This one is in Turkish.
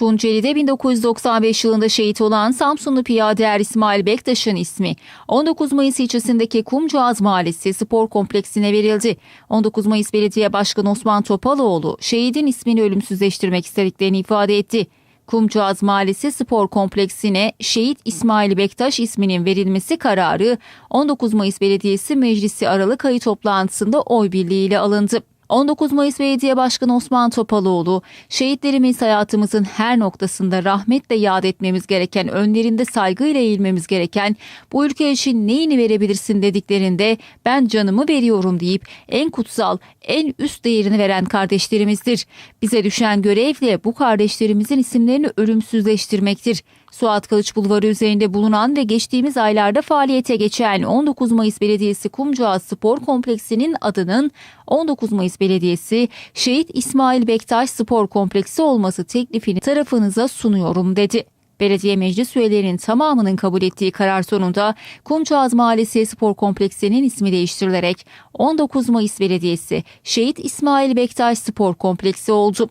Tunceli'de 1995 yılında şehit olan Samsunlu piyader İsmail Bektaş'ın ismi 19 Mayıs ilçesindeki Kumcuaz Mahallesi spor kompleksine verildi. 19 Mayıs Belediye Başkanı Osman Topaloğlu şehidin ismini ölümsüzleştirmek istediklerini ifade etti. Kumcuaz Mahallesi Spor Kompleksine Şehit İsmail Bektaş isminin verilmesi kararı 19 Mayıs Belediyesi Meclisi Aralık ayı toplantısında oy birliğiyle alındı. 19 Mayıs Belediye Başkanı Osman Topaloğlu, şehitlerimiz hayatımızın her noktasında rahmetle yad etmemiz gereken, önlerinde saygıyla eğilmemiz gereken, bu ülke için neyini verebilirsin dediklerinde ben canımı veriyorum deyip en kutsal, en üst değerini veren kardeşlerimizdir. Bize düşen görevle bu kardeşlerimizin isimlerini ölümsüzleştirmektir. Suat Kılıç Bulvarı üzerinde bulunan ve geçtiğimiz aylarda faaliyete geçen 19 Mayıs Belediyesi Kumcuaz Spor Kompleksi'nin adının 19 Mayıs Belediyesi Şehit İsmail Bektaş Spor Kompleksi olması teklifini tarafınıza sunuyorum dedi. Belediye meclis üyelerinin tamamının kabul ettiği karar sonunda Kumcuaz Mahallesi Spor Kompleksi'nin ismi değiştirilerek 19 Mayıs Belediyesi Şehit İsmail Bektaş Spor Kompleksi oldu.